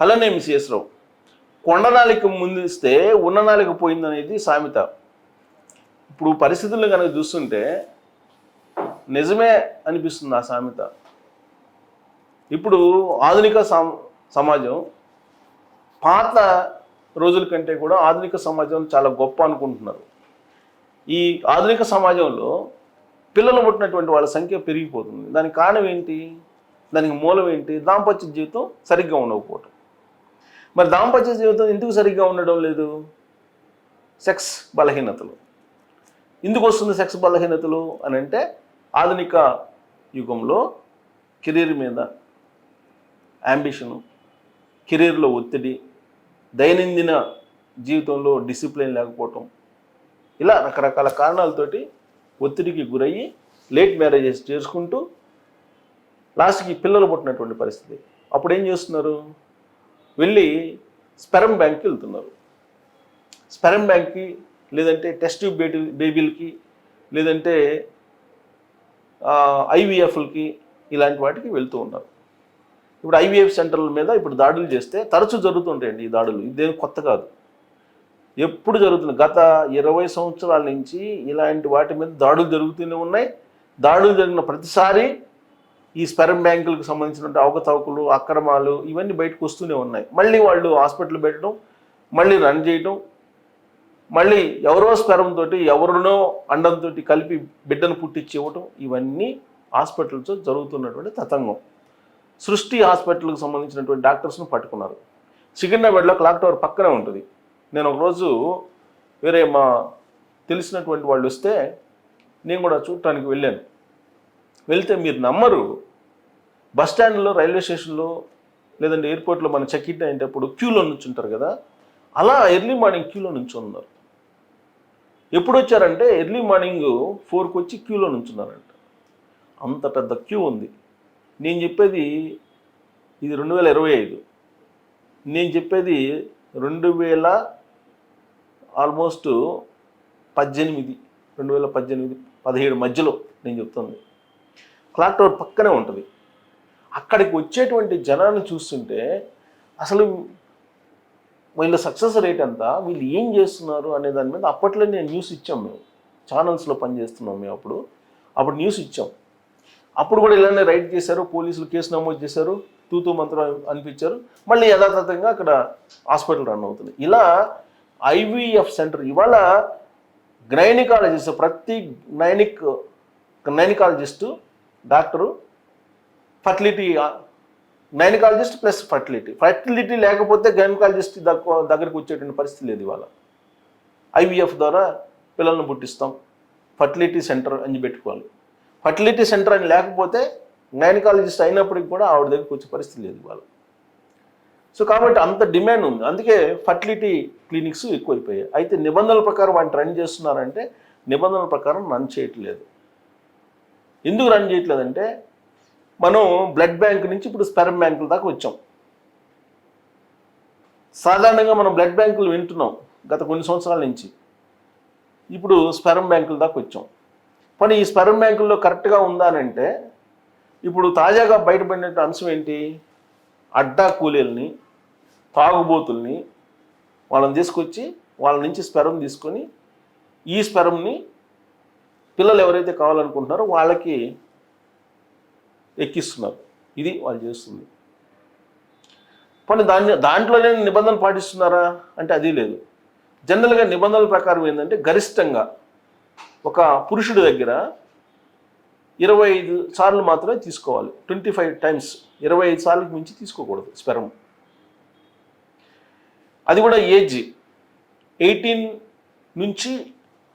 అలానే మిసిఎస్ రావు. కొండనాలిక ముందిస్తే ఉన్ననాలిక పోయిందనేది సామెత. ఇప్పుడు పరిస్థితులను కనుక చూస్తుంటే నిజమే అనిపిస్తుంది ఆ సామెత. ఇప్పుడు ఆధునిక సమాజం పాత రోజుల కంటే కూడా ఆధునిక సమాజం చాలా గొప్ప అనుకుంటున్నారు. ఈ ఆధునిక సమాజంలో పిల్లలు పుట్టినటువంటి వాళ్ళ సంఖ్య పెరిగిపోతుంది. దానికి కారణం ఏంటి? దానికి మూలం ఏంటి? దాంపత్య జీవితం సరిగ్గా ఉండకపోవటం. మరి దాంపత్య జీవితం ఎందుకు సరిగ్గా ఉండడం లేదు? సెక్స్ బలహీనతలు. ఎందుకు వస్తుంది సెక్స్ బలహీనతలు అని అంటే ఆధునిక యుగంలో కెరీర్ మీద యాంబిషను కెరీర్లో ఒత్తిడి దైనందిన జీవితంలో డిసిప్లిన్ లేకపోవటం ఇలా రకరకాల కారణాలతోటి ఒత్తిడికి గురయ్యి లేట్ మ్యారేజెస్ చేసుకుంటూ లాస్ట్కి పిల్లలు పుట్టినటువంటి పరిస్థితి. అప్పుడు ఏం చేస్తున్నారు? వెళ్ళి స్పెరమ్ బ్యాంక్కి వెళ్తున్నారు. స్పెరమ్ బ్యాంక్కి లేదంటే టెస్ట్ ట్యూబ్ బేబీ బేబీలకి లేదంటే ఐవీఎఫ్లకి ఇలాంటి వాటికి వెళ్తూ ఉన్నారు. ఇప్పుడు ఐవీఎఫ్ సెంటర్ల మీద ఇప్పుడు దాడులు చేస్తే తరచూ జరుగుతుంటాయండి ఈ దాడులు. ఇదేం కొత్త కాదు. ఎప్పుడు జరుగుతుంది? గత ఇరవై సంవత్సరాల నుంచి ఇలాంటి వాటి మీద దాడులు జరుగుతూనే ఉన్నాయి. దాడులు జరిగిన ప్రతిసారి ఈ స్పెరం బ్యాంకులకు సంబంధించిన అవకతవకలు అక్రమాలు ఇవన్నీ బయటకు వస్తూనే ఉన్నాయి. మళ్ళీ వాళ్ళు హాస్పిటల్ పెట్టడం మళ్ళీ రన్ చేయడం మళ్ళీ ఎవరో స్పెరంతో ఎవరినో అండంతో కలిపి బిడ్డను పుట్టించి ఇవ్వటం ఇవన్నీ హాస్పిటల్స్ జరుగుతున్నటువంటి తతంగం. సృష్టి హాస్పిటల్కి సంబంధించినటువంటి డాక్టర్స్ను పట్టుకున్నారు. సికింద్రాబాద్లో క్లాక్ టవర్ పక్కనే ఉంటుంది. నేను ఒకరోజు వేరే మా తెలిసినటువంటి వాళ్ళు వస్తే నేను కూడా చూడటానికి వెళ్ళాను. వెళ్తే మీరు నమ్మరు. బస్ స్టాండ్లో రైల్వే స్టేషన్లో లేదంటే ఎయిర్పోర్ట్లో మనం చెక్ ఇన్ అయ్యేటప్పుడు క్యూలో నుంచుంటారు కదా. అలా ఎర్లీ మార్నింగ్ క్యూలో నుంచి ఉన్నారు ఎప్పుడు వచ్చారంటే ఎర్లీ మార్నింగ్ ఫోర్కి వచ్చి క్యూలో నుంచున్నారంట. అంత పెద్ద క్యూ ఉంది. నేను చెప్పేది ఇది రెండు వేల ఇరవై ఐదు. నేను చెప్పేది రెండు వేల ఆల్మోస్ట్ పద్దెనిమిది రెండు వేల పద్దెనిమిది పదిహేడు మధ్యలో నేను చెప్తుంది క్లాక్ టవర్ పక్కనే ఉంటుంది. అక్కడికి వచ్చేటువంటి జనాన్ని చూస్తుంటే అసలు వీళ్ళ సక్సెస్ రేట్ ఎంత? వీళ్ళు ఏం చేస్తున్నారు అనే దాని మీద అప్పట్లో నేను న్యూస్ ఇచ్చాం మేము. ఛానల్స్లో పనిచేస్తున్నాం మేము అప్పుడు. అప్పుడు న్యూస్ ఇచ్చాం. అప్పుడు కూడా ఇలానే రైడ్ చేశారు పోలీసులు కేసు నమోదు చేశారు తూతూ మంత్రం అనిపించారు. మళ్ళీ యథాతథంగా అక్కడ హాస్పిటల్ రన్ అవుతుంది. ఇలా ఐవీఎఫ్ సెంటర్ ఇవాళ గైనికాలజిస్ట్ ప్రతి gynaec gynaecologist doctor fertility gynaecologist plus fertility fertility లేకపోతే గైనకాలజిస్ట్ దగ్గర దగ్గరికి వచ్చేటువంటి పరిస్థితి లేదు ఇవాళ. ఐవీఎఫ్ ద్వారా పిల్లల్ని పుట్టిస్తాం. ఫర్టిలిటీ సెంటర్ అని పెట్టుకోవాలి. ఫర్టిలిటీ సెంటర్ అని లేకపోతే గైనకాలజిస్ట్ అయినప్పటికి కూడా ఆవిడ దగ్గరికి వచ్చే పరిస్థితి లేదు ఇవాళ. సో కాబట్టి అంత డిమాండ్ ఉంది. అందుకే ఫర్టిలిటీ క్లినిక్స్ ఎక్కువైపోయాయి. అయితే నిబంధనల ప్రకారం వాటిని రన్ చేస్తున్నారంటే నిబంధనల ప్రకారం రన్ చేయట్లేదు. ఎందుకు రన్ చేయట్లేదంటే మనం బ్లడ్ బ్యాంక్ నుంచి ఇప్పుడు స్పెరమ్ బ్యాంకుల దాకా వచ్చాం. సాధారణంగా మనం బ్లడ్ బ్యాంకులు వింటున్నాం గత కొన్ని సంవత్సరాల నుంచి. ఇప్పుడు స్పెరమ్ బ్యాంకుల దాకా వచ్చాం. కానీ ఈ స్పెరమ్ బ్యాంకుల్లో కరెక్ట్గా ఉందానంటే ఇప్పుడు తాజాగా బయటపడిన అంశం ఏంటి? అడ్డా కూలీల్ని తాగుబోతుల్ని వాళ్ళని తీసుకొచ్చి వాళ్ళ నుంచి స్పెరం తీసుకొని ఈ స్పెరంని పిల్లలు ఎవరైతే కావాలనుకుంటున్నారో వాళ్ళకి ఎక్కిస్తున్నారు. ఇది వాళ్ళు చేస్తుంది. పని దాని దాంట్లోనే నిబంధనలు పాటిస్తున్నారా? అంటే అది లేదు. జనరల్గా నిబంధనల ప్రకారం ఏంటంటే గరిష్టంగా ఒక పురుషుడి దగ్గర ఇరవై ఐదు సార్లు మాత్రమే తీసుకోవాలి. ట్వంటీ ఫైవ్ టైమ్స్ ఇరవై ఐదు సార్లకు మించి తీసుకోకూడదు స్పెరం అది కూడా ఏజ్. ఎయిటీన్ నుంచి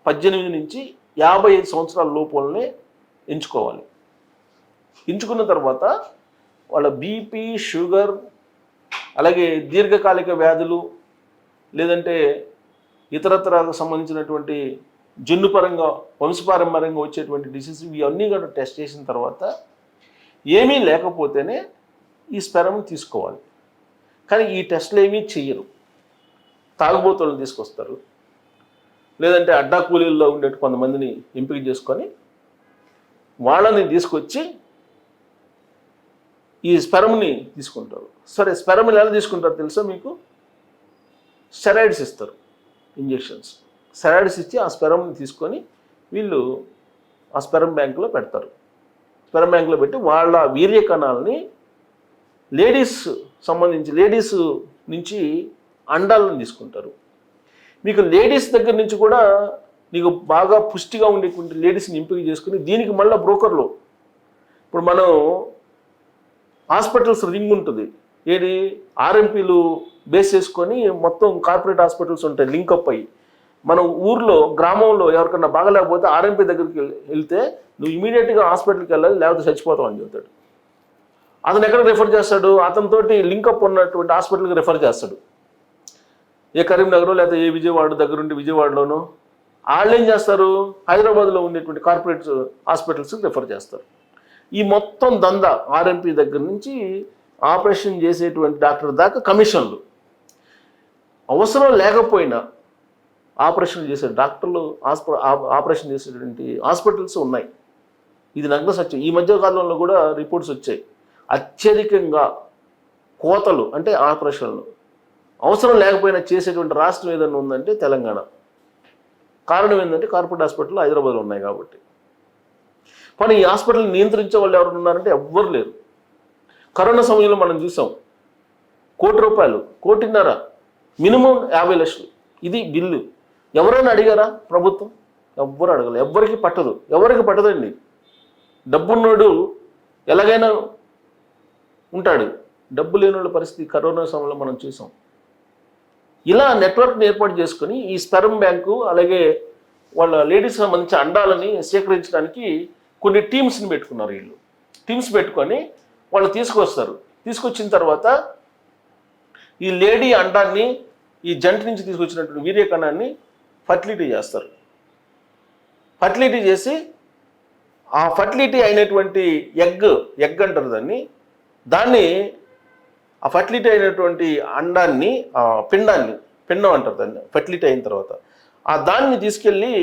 పద్దెనిమిది నుంచి యాభై ఐదు సంవత్సరాల లోపలనే ఎంచుకోవాలి. ఎంచుకున్న తర్వాత వాళ్ళ బీపీ షుగర్ అలాగే దీర్ఘకాలిక వ్యాధులు లేదంటే ఇతరత్రకు సంబంధించినటువంటి జున్నుపరంగా వంశపారంపర్యంగా వచ్చేటువంటి డిసీజ్ ఇవన్నీ కూడా టెస్ట్ చేసిన తర్వాత ఏమీ లేకపోతేనే ఈ స్పెరం తీసుకోవాలి. కానీ ఈ టెస్ట్లు ఏమీ చెయ్యరు. తాగుబోతులను తీసుకొస్తారు. లేదంటే అడ్డా కూలీల్లో ఉండే కొంతమందిని ఎంపిక చేసుకొని వాళ్ళని తీసుకొచ్చి ఈ స్పెరమ్ని తీసుకుంటారు. సరే స్పెరమ్ని ఎలా తీసుకుంటారు తెలుసా మీకు? స్టెరాయిడ్స్ ఇస్తారు ఇంజెక్షన్స్. స్టెరాయిడ్స్ ఇచ్చి ఆ స్పెరమ్ని తీసుకొని వీళ్ళు ఆ స్పెరమ్ బ్యాంకులో పెడతారు. స్పెరమ్ బ్యాంకులో పెట్టి వాళ్ళ వీర్య కణాలని లేడీస్ సంబంధించి లేడీస్ నుంచి అండాలను తీసుకుంటారు. మీకు లేడీస్ దగ్గర నుంచి కూడా నీకు బాగా పుష్టిగా ఉండేటువంటి లేడీస్ని ఎంపిక చేసుకుని దీనికి మళ్ళీ బ్రోకర్లు. ఇప్పుడు మనం హాస్పిటల్స్ రింగ్ ఉంటుంది. ఏది? ఆర్ఎంపీలు బేస్ చేసుకొని మొత్తం కార్పొరేట్ హాస్పిటల్స్ ఉంటాయి లింకప్ అయ్యి. మనం ఊర్లో గ్రామంలో ఎవరికన్నా బాగలేకపోతే ఆర్ఎంపీ దగ్గరికి వెళ్తే నువ్వు ఇమీడియట్గా హాస్పిటల్కి వెళ్ళాలి లేకపోతే చచ్చిపోతావు అని చెబుతాడు. అతను ఎక్కడికి రిఫర్ చేస్తాడు? అతనితోటి లింకప్ ఉన్నటువంటి హాస్పిటల్కి రిఫర్ చేస్తాడు. ఏ కరీంనగర్ లేకపోతే ఏ విజయవాడ దగ్గర ఉండి విజయవాడలోనో వాళ్ళు ఏం చేస్తారు? హైదరాబాద్లో ఉండేటువంటి కార్పొరేట్ హాస్పిటల్స్కి రిఫర్ చేస్తారు. ఈ మొత్తం దంద ఆర్ఎంపీ దగ్గర నుంచి ఆపరేషన్ చేసేటువంటి డాక్టర్ దాకా కమిషన్లు. అవసరం లేకపోయినా ఆపరేషన్ చేసే డాక్టర్లు హాస్ప ఆపరేషన్ చేసేటువంటి హాస్పిటల్స్ ఉన్నాయి. ఇది నగ్న సత్యం. ఈ మధ్య కాలంలో కూడా రిపోర్ట్స్ వచ్చాయి. అత్యధికంగా కోతలు అంటే ఆపరేషన్లు అవసరం లేకపోయినా చేసేటువంటి రాష్ట్రం ఏదైనా ఉందంటే తెలంగాణ. కారణం ఏంటంటే కార్పొరేట్ హాస్పిటల్ హైదరాబాద్లో ఉన్నాయి కాబట్టి. కానీ ఈ హాస్పిటల్ నియంత్రించే వాళ్ళు ఎవరు ఉన్నారంటే ఎవ్వరు లేరు. కరోనా సమయంలో మనం చూసాం. కోటి రూపాయలు కోటిన్నర మినిమం యాభై లక్షలు. ఇది బిల్లు. ఎవరైనా అడిగారా ప్రభుత్వం? ఎవ్వరు అడగలేదు ఎవ్వరికి పట్టదు. ఎవరికి పట్టదండి? డబ్బున్నోడు ఎలాగైనా ఉంటాడు. డబ్బు లేని వాళ్ళ పరిస్థితి కరోనా సమయంలో మనం చూసాం. ఇలా నెట్వర్క్ని ఏర్పాటు చేసుకుని ఈ స్పెరం బ్యాంకు అలాగే వాళ్ళ లేడీస్ సంబంధించి అండాలని సేకరించడానికి కొన్ని టీమ్స్ని పెట్టుకున్నారు వీళ్ళు. టీమ్స్ పెట్టుకొని వాళ్ళు తీసుకొస్తారు. తీసుకొచ్చిన తర్వాత ఈ లేడీ అండాన్ని ఈ జంట నుంచి తీసుకొచ్చినటువంటి వీర్యకణాన్ని ఫర్టిలిటీ చేస్తారు. ఫర్టిలిటీ చేసి ఆ ఫర్టిలిటీ అయినటువంటి ఎగ్ ఎగ్ అంటారు దాన్ని దాన్ని ఆ ఫర్టిలిటీ అయినటువంటి అండాన్ని పిండాన్ని పిండం అంటారు దాన్ని ఫర్టిలిటీ అయిన తర్వాత. ఆ దాన్ని తీసుకెళ్ళి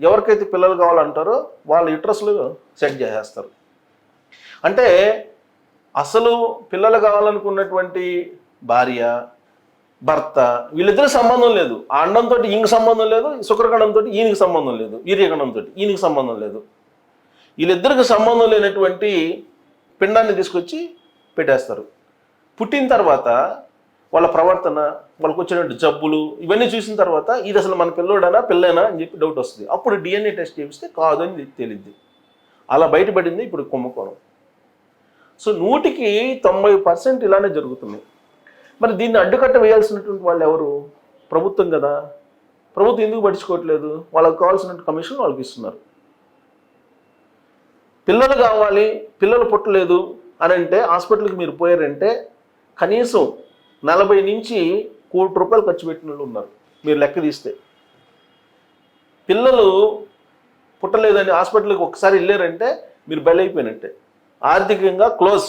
ఎవరికైతే పిల్లలు కావాలంటారో వాళ్ళ యుట్రస్లు సెట్ చేసేస్తారు. అంటే అసలు పిల్లలు కావాలనుకున్నటువంటి భార్య భర్త వీళ్ళిద్దరికి సంబంధం లేదు. ఆ అండంతో ఈయనకి సంబంధం లేదు శుక్రగణంతో ఈయనకి సంబంధం లేదు వీర్యగణంతో ఈయనకి సంబంధం లేదు. వీళ్ళిద్దరికి సంబంధం లేనటువంటి పిండాన్ని తీసుకొచ్చి పెట్టేస్తారు. పుట్టిన తర్వాత వాళ్ళ ప్రవర్తన వాళ్ళకు వచ్చినటువంటి జబ్బులు ఇవన్నీ చూసిన తర్వాత ఇది అసలు మన పిల్లోడనా పిల్లనా అని చెప్పి డౌట్ వస్తుంది. అప్పుడు డిఎన్ఏ టెస్ట్ చేపిస్తే కాదు అని తెలియద్ది అలా బయటపడింది ఇప్పుడు కుంభకోణం. సో నూటికి తొంభై పర్సెంట్ ఇలానే జరుగుతున్నాయి. మరి దీన్ని అడ్డుకట్ట వేయాల్సినటువంటి వాళ్ళు ఎవరు? ప్రభుత్వం కదా. ప్రభుత్వం ఎందుకు పట్టించుకోవట్లేదు? వాళ్ళకి కావాల్సిన కమిషన్ వాళ్ళకి ఇస్తున్నారు. పిల్లలు కావాలి పిల్లలు పుట్టలేదు అని అంటే హాస్పిటల్కి మీరు పోయారంటే కనీసం నలభై నుంచి కోటి రూపాయలు ఖర్చు పెట్టిన వాళ్ళు ఉన్నారు. మీరు లెక్క తీస్తే. పిల్లలు పుట్టలేదని హాస్పిటల్కి ఒకసారి వెళ్ళారంటే మీరు బలైపోయినట్టే. ఆర్థికంగా క్లోజ్.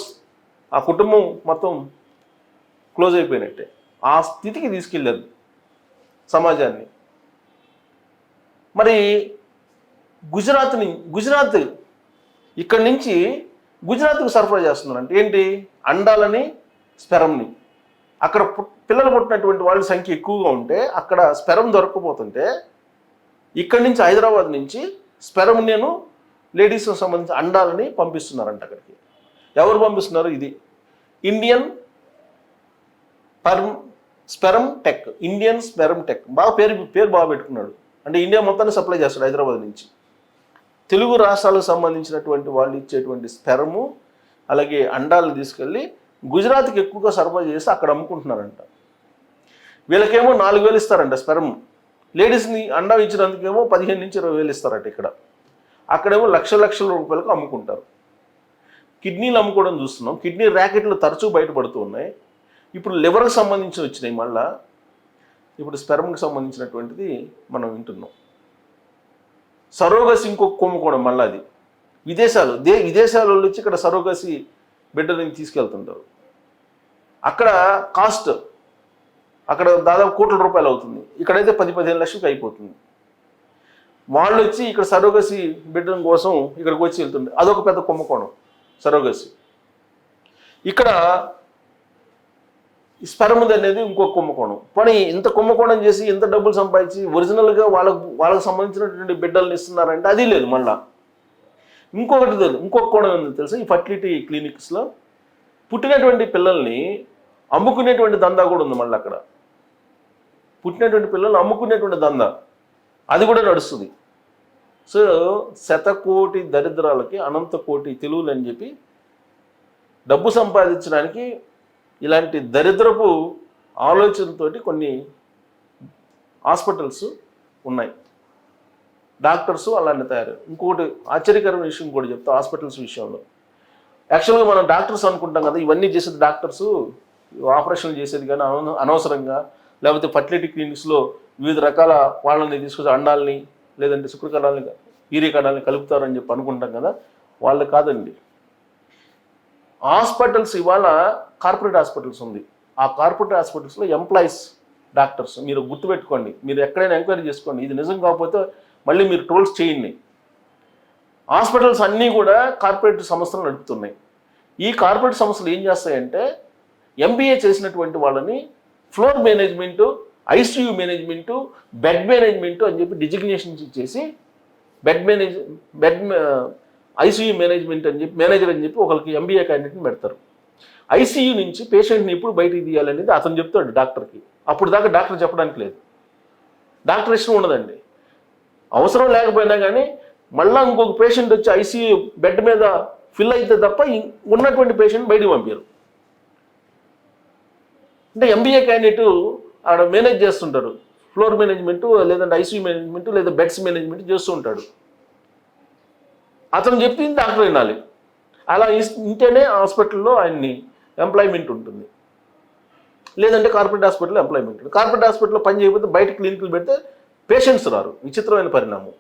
ఆ కుటుంబం మొత్తం క్లోజ్ అయిపోయినట్టే. ఆ స్థితికి తీసుకెళ్ళారు సమాజాన్ని. మరి గుజరాత్ని గుజరాత్ ఇక్కడి నుంచి గుజరాత్కు సరఫరా చేస్తున్నారంటే ఏంటి? అండాలని స్పెరంని అక్కడ పిల్లలు పుట్టినటువంటి వాళ్ళ సంఖ్య ఎక్కువగా ఉంటే అక్కడ స్పెరం దొరకకపోతుంటే ఇక్కడి నుంచి హైదరాబాద్ నుంచి స్పెరం నేను లేడీస్కి సంబంధించిన అండాలని పంపిస్తున్నారంట అక్కడికి. ఎవరు పంపిస్తున్నారు? ఇది. Indian పర్మ్ sperm tech. Indian sperm tech. బాగా పేరు పేరు బాగా పెట్టుకున్నాడు. అంటే ఇండియా మొత్తాన్ని సప్లై చేస్తాడు హైదరాబాద్ నుంచి. తెలుగు రాష్ట్రాలకు సంబంధించినటువంటి వాళ్ళు ఇచ్చేటువంటి స్పెరము అలాగే అండాలు తీసుకెళ్ళి గుజరాత్కి ఎక్కువగా సరఫరా చేసి అక్కడ అమ్ముకుంటున్నారంట. వీళ్ళకేమో నాలుగు వేలు ఇస్తారంట స్పెరమ్ లేడీస్ని అండా ఇచ్చినందుకేమో పదిహేను నుంచి ఇరవై వేలు ఇస్తారట ఇక్కడ. అక్కడేమో లక్ష లక్షల రూపాయలకు అమ్ముకుంటారు. కిడ్నీలు అమ్ముకోవడం చూస్తున్నాం. కిడ్నీ ర్యాకెట్లు తరచూ బయటపడుతూ ఉన్నాయి. ఇప్పుడు లివర్కి సంబంధించి వచ్చినాయి మళ్ళా. ఇప్పుడు స్పెరమ్కి సంబంధించినటువంటిది మనం వింటున్నాం. సరోగసి ఇంకొక కొమ్ముకోవడం మళ్ళీ అది. విదేశాలు దే విదేశాల వాళ్ళు వచ్చి ఇక్కడ సరోగసి బిడ్డని తీసుకెళ్తుంటారు అక్కడ కాస్ట్ అక్కడ దాదాపు కోట్ల రూపాయలు అవుతుంది. ఇక్కడైతే పది పదిహేను లక్షలకి అయిపోతుంది. వాళ్ళు వచ్చి ఇక్కడ సరోగసి బిడ్డల కోసం ఇక్కడికి వచ్చి వెళ్తుండే అదొక పెద్ద కుంభకోణం సరోగసి. ఇక్కడ స్పెరముది అనేది ఇంకో కుంభకోణం. పని ఇంత కుంభకోణం చేసి ఇంత డబ్బులు సంపాదించి ఒరిజినల్గా వాళ్ళకు వాళ్ళకి సంబంధించినటువంటి బిడ్డల్ని ఇస్తున్నారంటే అది లేదు మళ్ళీ. ఇంకొకటి తెలుసు ఇంకొక కోణం ఏంటో తెలుసా? ఈ ఫర్టిలిటీ క్లినిక్స్లో పుట్టినటువంటి పిల్లల్ని అమ్ముకునేటువంటి దందా కూడా ఉంది మళ్ళీ అక్కడ. పుట్టినటువంటి పిల్లలు అమ్ముకునేటువంటి దందా. అది కూడా నడుస్తుంది. సో శతకోటి దరిద్రాలకి అనంత కోటి తెలుగులు అని చెప్పి డబ్బు సంపాదించడానికి ఇలాంటి దరిద్రపు ఆలోచనతోటి కొన్ని హాస్పిటల్స్ ఉన్నాయి. డాక్టర్స్ అలాంటి తయారు. ఇంకొకటి ఆశ్చర్యకరమైన విషయం కూడా చెప్తా హాస్పిటల్స్ విషయంలో. యాక్చువల్గా మనం డాక్టర్స్ అనుకుంటాం కదా ఇవన్నీ చేసేది డాక్టర్స్ ఆపరేషన్లు చేసేది కానీ అన- అనవసరంగా లేకపోతే ఫర్టిలిటీ క్లినిక్స్లో వివిధ రకాల వాళ్ళని తీసుకొచ్చి అండాలని లేదంటే శుక్రకణాలని వీర్యకణాలని కలుపుతారని చెప్పి అనుకుంటాం కదా వాళ్ళు కాదండి. హాస్పిటల్స్ ఇవాళ కార్పొరేట్ హాస్పిటల్స్ ఉంది. ఆ కార్పొరేట్ హాస్పిటల్స్లో ఎంప్లాయీస్ డాక్టర్స్ మీరు గుర్తుపెట్టుకోండి మీరు ఎక్కడైనా ఎంక్వైరీ చేసుకోండి. ఇది నిజం కాకపోతే మళ్ళీ మీరు ట్రోల్స్ చేయండి. హాస్పిటల్స్ అన్నీ కూడా కార్పొరేట్ సంస్థలు నడుపుతున్నాయి. ఈ కార్పొరేట్ సంస్థలు ఏం చేస్తాయంటే ఎంబీఏ చేసినటువంటి వాళ్ళని floor management ICU management bed management అని చెప్పి డిజిగ్నేషన్స్ ఇచ్చేసి bed manage bed ICU management అని చెప్పి మేనేజర్ అని చెప్పి ఒకరికి ఎంబీఏ క్యాండిడేట్ని పెడతారు. ఐసీయూ నుంచి పేషెంట్ని ఎప్పుడు బయటికి తీయాలనేది అతను చెప్తాడు డాక్టర్కి. అప్పుడు దాకా డాక్టర్ చెప్పడానికి లేదు. డాక్టర్ ఇష్టం ఉండదండి. అవసరం లేకపోయినా కానీ మళ్ళీ ఇంకొక పేషెంట్ వచ్చి ఐసీయూ బెడ్ మీద ఫిల్ అయితే తప్ప ఇం- ఉన్నటువంటి పేషెంట్ బయటికి పంపారు అంటే ఎంబీఏ క్యాండిడేట్ ఆడ మేనేజ్ చేస్తుంటారు ఫ్లోర్ మేనేజ్మెంట్ లేదంటే ఐసీయూ మేనేజ్మెంట్ లేదా బెడ్స్ మేనేజ్మెంట్ చేస్తూ ఉంటాడు. అతను చెప్పింది డాక్టర్ వినాలి. అలా ఇంటేనే హాస్పిటల్లో ఆయన్ని ఎంప్లాయ్మెంట్ ఉంటుంది. లేదంటే కార్పొరేట్ హాస్పిటల్లో ఎంప్లాయ్మెంట్ కార్పొరేట్ హాస్పిటల్లో పని చేయకపోతే బయట క్లినిక్లు పెడితే పేషెంట్స్ రారు విచిత్రమైన పరిణామం.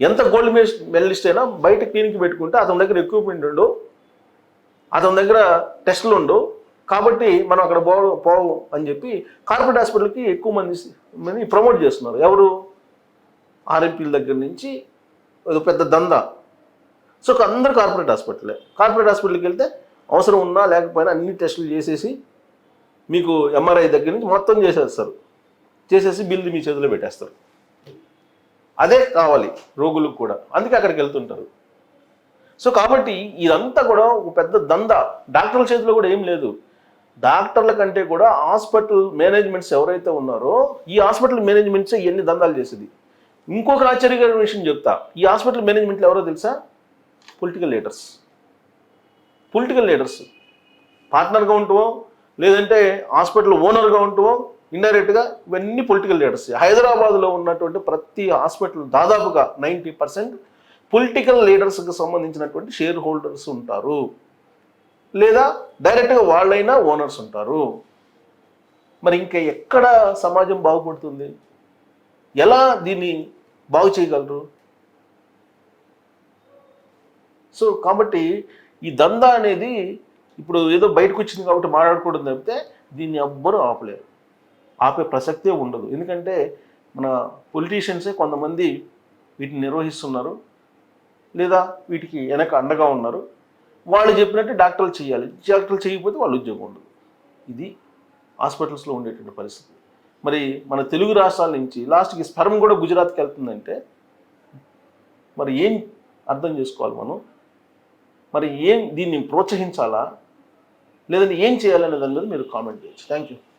ఎంత గోల్డ్ మెడలిస్ట్ అయినా బయట క్లినిక్ పెట్టుకుంటే అతని దగ్గర ఎక్విప్మెంట్ ఉండు అతని దగ్గర టెస్టులు ఉండు కాబట్టి మనం అక్కడ పో పోవు అని చెప్పి కార్పొరేట్ హాస్పిటల్కి ఎక్కువ మంది మంది ప్రమోట్ చేస్తున్నారు. ఎవరు? ఆర్ఎంపీల దగ్గర నుంచి ఒక పెద్ద దందా. సో అందరు కార్పొరేట్ హాస్పిటలే. కార్పొరేట్ హాస్పిటల్కి వెళ్తే అవసరం ఉన్నా లేకపోయినా అన్ని టెస్టులు చేసేసి మీకు ఎంఆర్ఐ దగ్గర నుంచి మొత్తం చేసేస్తారు. చేసేసి బిల్లు మీ చేతిలో పెట్టేస్తారు. అదే కావాలి రోగులకు కూడా. అందుకే అక్కడికి వెళ్తుంటారు. సో కాబట్టి ఇదంతా కూడా ఒక పెద్ద దంద. డాక్టర్ల చేతిలో కూడా ఏం లేదు. డాక్టర్ల కంటే కూడా హాస్పిటల్ మేనేజ్మెంట్స్ ఎవరైతే ఉన్నారో ఈ హాస్పిటల్ మేనేజ్మెంట్స్ ఎన్ని దందాలు చేసేది. ఇంకొక ఆశ్చర్యకరమైన విషయం చెప్తా. ఈ హాస్పిటల్ మేనేజ్మెంట్లు ఎవరో తెలుసా? Political leaders. Political leaders. పార్ట్నర్గా ఉంటువో లేదంటే హాస్పిటల్ ఓనర్గా ఉంటువో ఇండైరెక్ట్గా ఇవన్నీ పొలిటికల్ లీడర్స్. హైదరాబాద్లో ఉన్నటువంటి ప్రతి హాస్పిటల్ దాదాపుగా నైంటీ పర్సెంట్ పొలిటికల్ లీడర్స్కి సంబంధించినటువంటి షేర్ హోల్డర్స్ ఉంటారు. లేదా డైరెక్ట్గా వాళ్ళైనా ఓనర్స్ ఉంటారు. మరి ఇంకా ఎక్కడ సమాజం బాగుపడుతుంది? ఎలా దీన్ని బాగు చేయగలరు? సో కాబట్టి ఈ దందా అనేది ఇప్పుడు ఏదో బయటకు వచ్చింది కాబట్టి మాట్లాడుకోవడం తప్పితే దీన్ని ఎవ్వరూ ఆపలేరు. ఆపే ప్రసక్తే ఉండదు. ఎందుకంటే మన పొలిటీషియన్సే కొంతమంది వీటిని నిర్వహిస్తున్నారు లేదా వీటికి వెనక అండగా ఉన్నారు. వాళ్ళు చెప్పినట్టు డాక్టర్లు చేయాలి. డాక్టర్లు చేయకపోతే వాళ్ళు ఉద్యోగం ఉండదు. ఇది హాస్పిటల్స్లో ఉండేటువంటి పరిస్థితి. మరి మన తెలుగు రాష్ట్రాల నుంచి లాస్ట్కి స్పర్మ్ కూడా గుజరాత్కి వెళ్తుందంటే మరి ఏం అర్థం చేసుకోవాలి మనం? మరి ఏం దీన్ని ప్రోత్సహించాలా? లేదంటే ఏం చేయాలనే దాని మీద మీరు కామెంట్ చేయొచ్చు. Thank you